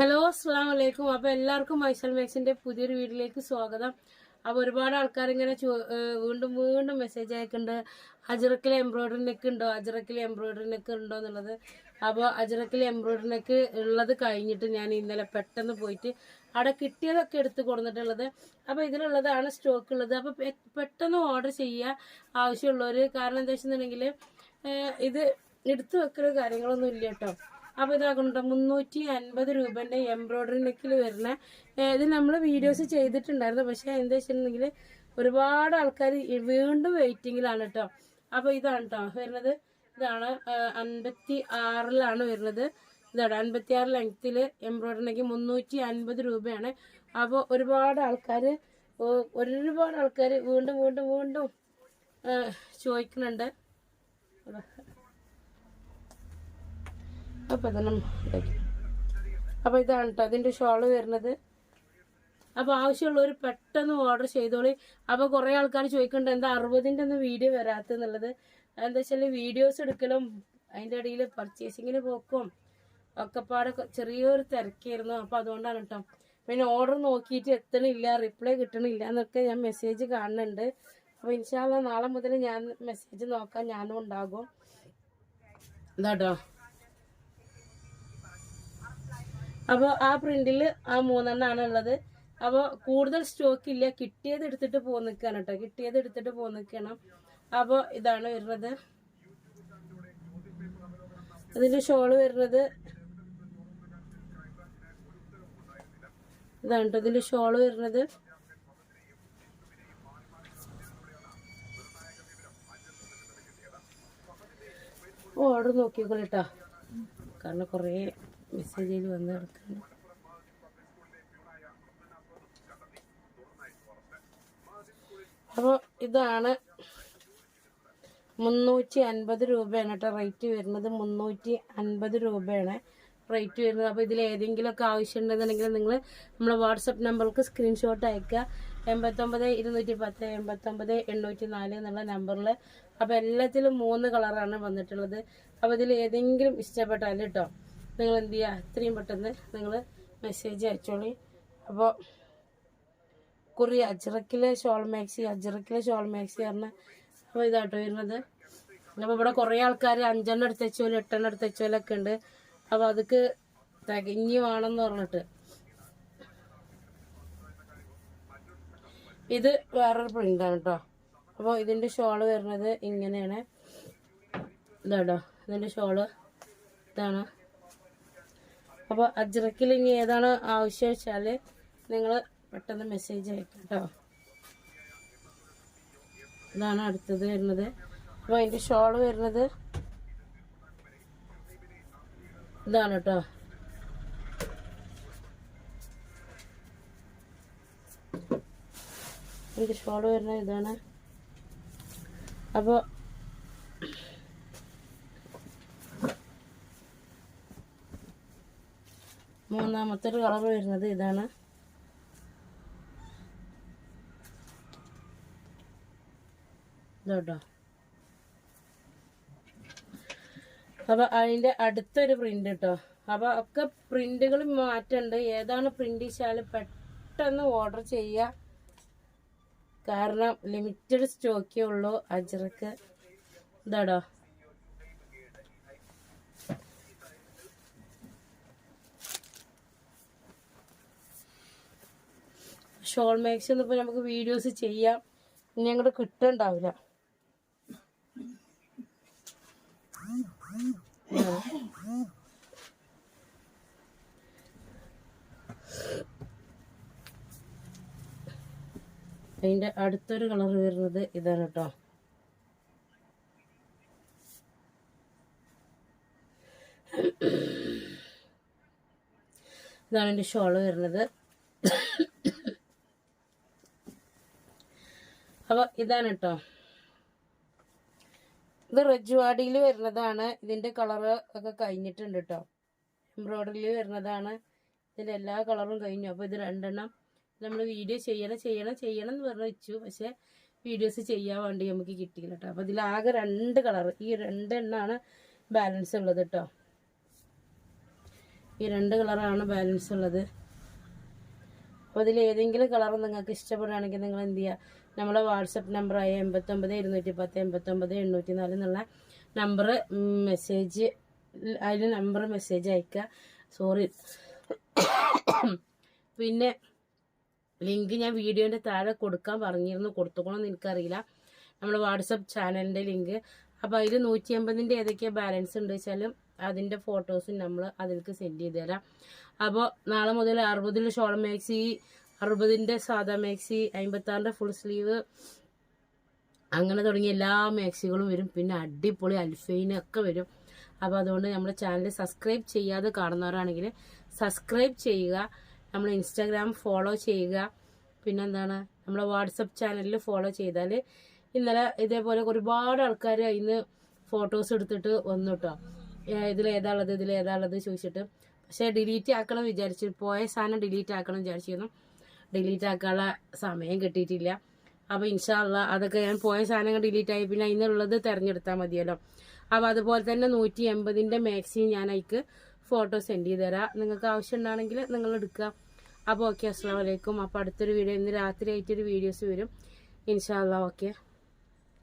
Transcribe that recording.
Hello അസ്സാം വലൈക്കും അപ്പൊ എല്ലാവർക്കും മൈസൽ മാക്സിന്റെ പുതിയൊരു വീട്ടിലേക്ക് സ്വാഗതം. അപ്പൊ ഒരുപാട് ആൾക്കാർ ഇങ്ങനെ വീണ്ടും വീണ്ടും മെസ്സേജ് അയക്കുന്നുണ്ട്. അജറക്കിൽ എംബ്രോയിഡറി നെക്ക് ഉണ്ടോ? അജറക്കിൽ എംബ്രോയിഡറി നെക്ക് ഉണ്ടോ എന്നുള്ളത്. അപ്പോൾ അജറക്കിൽ എംബ്രോയിഡറി നെക്ക് ഉള്ളത് കഴിഞ്ഞിട്ട് ഞാൻ ഇന്നലെ പെട്ടെന്ന് പോയിട്ട് അവിടെ കിട്ടിയതൊക്കെ എടുത്ത് കൊടുത്തിട്ടുള്ളത്. അപ്പോൾ ഇതിലുള്ളതാണ് സ്റ്റോക്ക് ഉള്ളത്. അപ്പോൾ പെട്ടെന്ന് ഓർഡർ ചെയ്യുക ആവശ്യമുള്ളവർ കാരണം എന്താ വെച്ചിട്ടുണ്ടെങ്കിൽ ഇത് എടുത്തു വെക്കുന്ന കാര്യങ്ങളൊന്നും ഇല്ല കേട്ടോ. അപ്പൊ ഇതാകുന്നുണ്ട് മുന്നൂറ്റി അൻപത് രൂപന്റെ എംബ്രോയിഡറി നെക്കിൽ വരുന്ന ഇത് നമ്മൾ വീഡിയോസ് ചെയ്തിട്ടുണ്ടായിരുന്നു. പക്ഷേ എന്താ വെച്ചിട്ടുണ്ടെങ്കിൽ ഒരുപാട് ആൾക്കാർ വീണ്ടും വെയിറ്റിങ്ങിലാണ് കേട്ടോ അപ്പോൾ ഇതാണ് കേട്ടോ വരുന്നത് ഇതാണ് അൻപത്തി ആറിലാണ് വരുന്നത്. ഇതാണ് അൻപത്തി ആറ് ലെങ്ത്തിൽ എംബ്രോയിഡറി നെക്കി മുന്നൂറ്റി അൻപത് രൂപയാണ്. അപ്പോൾ ഒരുപാട് ആൾക്കാർ ഒരുപാട് ആൾക്കാർ വീണ്ടും വീണ്ടും വീണ്ടും ചോദിക്കുന്നുണ്ട്. അപ്പൊ ഇതെല്ലാം അപ്പോൾ അപ്പൊ ഇതാണ് കേട്ടോ അതിന്റെ ഷോൾ വരുന്നത്. അപ്പൊ ആവശ്യമുള്ളവർ പെട്ടെന്ന് ഓർഡർ ചെയ്തോളി. അപ്പോൾ കുറേ ആൾക്കാർ ചോദിക്കുന്നുണ്ട് എന്താ അറുപതിന്റെ ഒന്നും വീഡിയോ വരാത്തെന്നുള്ളത്? എന്താ വെച്ചാൽ വീഡിയോസ് എടുക്കലും അതിന്റെ ഇടയിൽ പർച്ചേസിങ്ങിന് പോക്കും ഒക്കെപ്പാടെ ചെറിയൊരു തിരക്കായിരുന്നു. അപ്പൊ അതുകൊണ്ടാണ് കേട്ടോ പിന്നെ ഓർഡർ നോക്കിയിട്ട് എത്തണില്ല റിപ്ലൈ കിട്ടണില്ല എന്നൊക്കെ ഞാൻ മെസ്സേജ് കാണുന്നുണ്ട്. അപ്പൊ ഇൻഷാല്ല നാളെ മുതൽ ഞാൻ മെസ്സേജ് നോക്കാൻ ഞാനും ഉണ്ടാകും. ഇതാട്ടോ അപ്പോൾ ആ പ്രിന്റിൽ ആ മൂന്നെണ്ണാണ് ഉള്ളത് അപ്പോൾ കൂടുതൽ സ്റ്റോക്ക് ഇല്ല. കിട്ടിയത് എടുത്തിട്ട് പോന്നിക്കാണ് കേട്ടോ കിട്ടിയത് എടുത്തിട്ട് പോന്നിക്കണം. അപ്പോൾ ഇതാണ് വരുന്നത്. അതിന്റെ ഷോൾ വരുന്നത്. ഇതാണ് കേട്ടോ ഇതിന്റെ ഷോൾ വരുന്നത്. ഓർഡർ നോക്കിക്കോളൂ കേട്ടോ കാരണം കുറേ മെസ്സേജിൽ വന്ന് കിടക്കുന്നു അപ്പോൾ ഇതാണ് മുന്നൂറ്റി അൻപത് രൂപയാണ് കേട്ടോ റേറ്റ് വരുന്നത്. മുന്നൂറ്റി അൻപത് രൂപയാണ് റേറ്റ് വരുന്നത്. അപ്പോൾ ഇതിൽ ഏതെങ്കിലുമൊക്കെ ആവശ്യമുണ്ടെന്നുണ്ടെങ്കിൽ നിങ്ങൾ നമ്മളെ വാട്സപ്പ് നമ്പർക്ക് സ്ക്രീൻഷോട്ട് അയക്കുക എൺപത്തൊമ്പത് ഇരുന്നൂറ്റി പത്ത് എൺപത്തൊമ്പത് എണ്ണൂറ്റി നാല് എന്നുള്ള നമ്പറിൽ. അപ്പോൾ എല്ലാത്തിലും മൂന്ന് കളറാണ് വന്നിട്ടുള്ളത്. അപ്പോൾ ഇതിൽ ഏതെങ്കിലും ഇഷ്ടപ്പെട്ടാൽ കേട്ടോ നിങ്ങൾ എന്ത് ചെയ്യുക എത്രയും പെട്ടെന്ന് നിങ്ങൾ മെസ്സേജ് അയച്ചോളി. അപ്പോൾ കുറി അജ്രക്കിലെ ഷോൾ മാക്സി അജ്രക്കിലെ ഷോൾ മാക്സി പറഞ്ഞ അപ്പോൾ ഇതാട്ടോ വരുന്നത്. അപ്പോൾ ഇവിടെ കുറേ ആൾക്കാർ അഞ്ചെണ്ണം എടുത്ത് വെച്ചോലും എട്ടെണ്ണം എടുത്ത് വെച്ചോലൊക്കെ ഉണ്ട്. അപ്പോൾ അതൊക്കെ തികഞ്ഞ് വേണമെന്ന് പറഞ്ഞിട്ട്. ഇത് വേറൊരു പ്രിന്റാണ് കേട്ടോ അപ്പോൾ ഇതിന്റെ ഷോൾ വരുന്നത് ഇങ്ങനെയാണ്. ഇതാട്ടോ. ഇതിന്റെ ഷോൾ ഇതാണ്. അപ്പോൾ അജ്രക്കിൽ ഇനി ഏതാണ് ആവശ്യം വെച്ചാൽ നിങ്ങൾ പെട്ടെന്ന് മെസ്സേജ് അയക്കാം കേട്ടോ ഇതാണ് അടുത്തത് വരുന്നത്. അപ്പോൾ അതിന്റെ ഷോൾ വരുന്നത് ഇതാണ് കേട്ടോ എനിക്ക് ഷോൾ വരുന്നത് ഇതാണ്. അപ്പോൾ മൂന്നാമത്തെ ഒരു കളർ വരുന്നത് ഇതാണ്. ഇതോട്ടോ അപ്പൊ അതിന്റെ അടുത്തൊരു പ്രിന്റ് കേട്ടോ അപ്പൊ ഒക്കെ പ്രിന്റുകൾ മാറ്റണ്ട്. ഏതാണ് പ്രിന്റ് വെച്ചാൽ പെട്ടെന്ന് ഓർഡർ ചെയ്യുക കാരണം ലിമിറ്റഡ് സ്റ്റോക്കേ ഉള്ളൂ. അജറക്ക് ഇതാടോ? ഷോൾ മാക്സ് ഒന്നും ഇപ്പൊ നമുക്ക് വീഡിയോസ് ചെയ്യാം. ഇനി അങ്ങോട്ട് കിട്ടണ്ടാവില്ല. അതിന്റെ അടുത്തൊരു കളർ വരുന്നത് ഇതാണ് കേട്ടോ ഇതാണ് എന്റെ ഷോൾ വരുന്നത്. അപ്പോൾ ഇതാണ് കേട്ടോ ഇത് റെജുവാടിയിൽ വരുന്നതാണ്. ഇതിന്റെ കളറ് ഒക്കെ കഴിഞ്ഞിട്ടുണ്ട് കേട്ടോ എംബ്രോയിഡറിയിൽ വരുന്നതാണ്. ഇതിന്റെ എല്ലാ കളറും കഴിഞ്ഞു. അപ്പോൾ ഇത് രണ്ടെണ്ണം നമ്മൾ വീഡിയോ ചെയ്യണം ചെയ്യണം ചെയ്യണം എന്ന് പറഞ്ഞു വെച്ചു. പക്ഷെ വീഡിയോസ് ചെയ്യാൻ വേണ്ടി നമുക്ക് കിട്ടിയില്ല കേട്ടോ അപ്പോൾ ഇതിലാകെ രണ്ട് കളർ ഈ രണ്ടെണ്ണമാണ് ബാലൻസ് ഉള്ളത് കേട്ടോ ഈ രണ്ട് കളറാണ് ബാലൻസ് ഉള്ളത്. അപ്പോൾ ഇതിൽ ഏതെങ്കിലും കളർ നിങ്ങൾക്ക് ഇഷ്ടപ്പെടുകയാണെങ്കിൽ നിങ്ങൾ എന്ത് ചെയ്യുക നമ്മളെ വാട്സപ്പ് നമ്പറായ എൺപത്തൊമ്പത് ഇരുന്നൂറ്റി പത്ത് എൺപത്തൊമ്പത് എണ്ണൂറ്റി നാല് എന്നുള്ള നമ്പർ മെസ്സേജ് അതിൽ നമ്പർ മെസ്സേജ് അയക്കുക സോറി പിന്നെ ലിങ്ക് ഞാൻ വീഡിയോന്റെ താഴെ കൊടുക്കാൻ പറഞ്ഞിരുന്നു. കൊടുത്തുക്കണമെന്ന് എനിക്കറിയില്ല. നമ്മുടെ വാട്സപ്പ് ചാനലിന്റെ ലിങ്ക് അപ്പോൾ അതിൽ നൂറ്റി അമ്പതിന്റെ ഏതൊക്കെയാണ് ബാലൻസ് ഉണ്ട് വെച്ചാലും അതിന്റെ ഫോട്ടോസും നമ്മൾ അതിലേക്ക് സെൻഡ് ചെയ്ത് തരാം. അപ്പോൾ നാളെ മുതൽ അറുപതിൽ ഷോൾ മാക്സി അറുപതിന്റെ സാധാ മാക്സി അമ്പത്താറിന്റെ ഫുൾ സ്ലീവ് അങ്ങനെ തുടങ്ങിയ എല്ലാ മാക്സികളും വരും. പിന്നെ അടിപൊളി അൽഫൈനൊക്കെ വരും. അപ്പോൾ അതുകൊണ്ട് നമ്മുടെ ചാനൽ സബ്സ്ക്രൈബ് ചെയ്യാതെ കാണുന്നവരാണെങ്കിൽ സബ്സ്ക്രൈബ് ചെയ്യുക. നമ്മൾ ഇൻസ്റ്റാഗ്രാം ഫോളോ ചെയ്യുക. പിന്നെന്താണ്? നമ്മളെ വാട്സപ്പ് ചാനലിൽ ഫോളോ ചെയ്താൽ ഇന്നലെ ഇതേപോലെ ഒരുപാട് ആൾക്കാർ അതിന് ഫോട്ടോസ് എടുത്തിട്ട് വന്നു കേട്ടോ ഇതിലേതാളത് ഇതിലേതാളത് ചോദിച്ചിട്ട്. പക്ഷേ ഡിലീറ്റ് ആക്കണം വിചാരിച്ചു. പോയ സാധനം ഡിലീറ്റ് ആക്കണം വിചാരിച്ചിരുന്നു. ഡിലീറ്റ് ആക്കാനുള്ള സമയം കിട്ടിയിട്ടില്ല. അപ്പോൾ ഇൻഷാല്ല അതൊക്കെ ഞാൻ പോയ സാധനങ്ങൾ ഡിലീറ്റ് ആയി. പിന്നെ അതിനുള്ളത് തിരഞ്ഞെടുത്താൽ മതിയല്ലോ. അപ്പോൾ അതുപോലെ തന്നെ നൂറ്റി എൺപതിന്റെ മാക്സിമം ഞാൻ അതിക്ക് ഫോട്ടോ സെൻഡ് ചെയ്ത് തരാം. നിങ്ങൾക്ക് ആവശ്യം ഉണ്ടാണെങ്കിൽ നിങ്ങൾ എടുക്കുക. അപ്പോൾ ഓക്കെ അസ്സാം വലൈക്കും അപ്പോൾ അടുത്തൊരു വീഡിയോ ഇന്ന് രാത്രി ആയിട്ടൊരു വീഡിയോസ് വരും ഇൻഷാല്ല ഓക്കെ